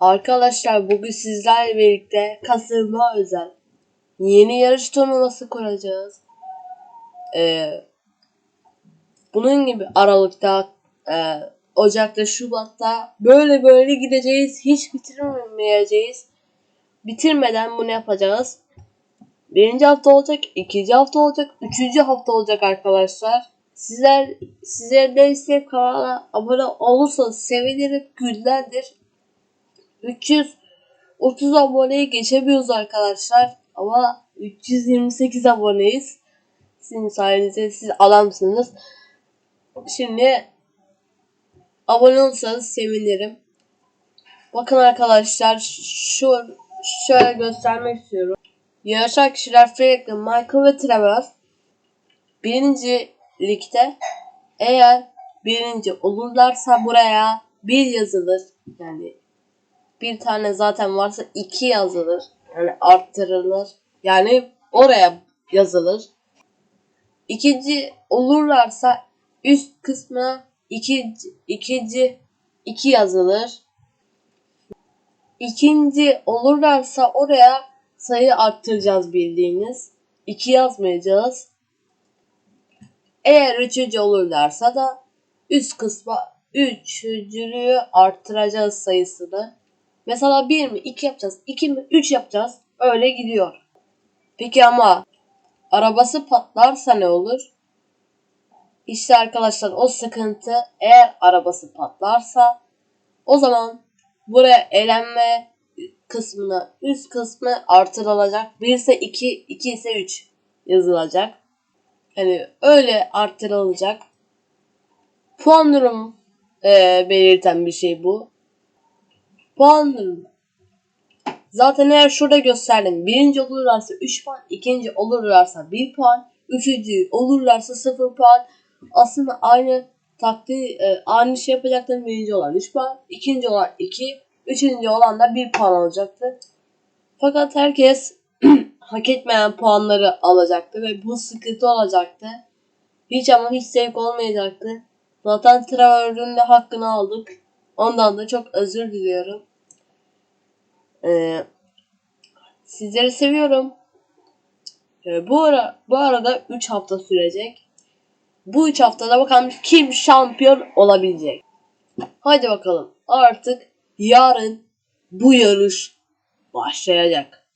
Arkadaşlar bugün sizlerle birlikte Kasım'a özel yeni yarış turnuvası kuracağız. Ee, bunun gibi Aralık'ta, e, Ocak'ta, Şubat'ta böyle böyle gideceğiz. Hiç bitirmeyeceğiz. Bitirmeden bunu yapacağız. Birinci hafta olacak, ikinci hafta olacak, üçüncü hafta olacak arkadaşlar. Sizler sizler de isteyip kanala abone olursanız sevinirim. Günlerdir 330 aboneyi geçemiyoruz arkadaşlar. Ama 328 aboneyiz. Sizin sayenizde siz adamsınız. Şimdi abone olursanız sevinirim. Bakın arkadaşlar şu şöyle göstermek istiyorum. Yarışan kişiler Franklin, Michael ve Trevor birinci ligde eğer birinci olurlarsa buraya bir yazılır. Yani bir tane zaten varsa iki yazılır. Yani arttırılır. Yani oraya yazılır. İkinci olurlarsa üst kısmına ikinci, ikinci iki yazılır. İkinci olurlarsa oraya sayı arttıracağız bildiğiniz. İki yazmayacağız. Eğer üçüncü olurlarsa da üst kısma üçüncülüğü arttıracağız sayısını. Mesela 1 mi 2 yapacağız 2 mi 3 yapacağız öyle gidiyor. Peki ama arabası patlarsa ne olur? İşte arkadaşlar o sıkıntı eğer arabası patlarsa o zaman buraya elenme kısmına üst kısmı artırılacak. 1 ise 2, 2 ise 3 yazılacak. Hani öyle arttırılacak. Puan durumu e, belirten bir şey bu. Puan durumu. Zaten eğer şurada gösterdim. Birinci olurlarsa 3 puan, ikinci olurlarsa 1 puan, üçüncü olurlarsa 0 puan. Aslında aynı taktiği e, aynı şey yapacaktım. Birinci olan 3 puan, ikinci olan 2, üçüncü olan da 1 puan olacaktı. Fakat herkes hak etmeyen puanları alacaktı ve bu sıkıntı olacaktı. Hiç ama hiç zevk olmayacaktı. Zaten Trevor'ın da hakkını aldık. Ondan da çok özür diliyorum. Ee, sizleri seviyorum. Ee, bu ara bu arada 3 hafta sürecek. Bu 3 haftada bakalım kim şampiyon olabilecek. Haydi bakalım. Artık yarın bu yarış başlayacak.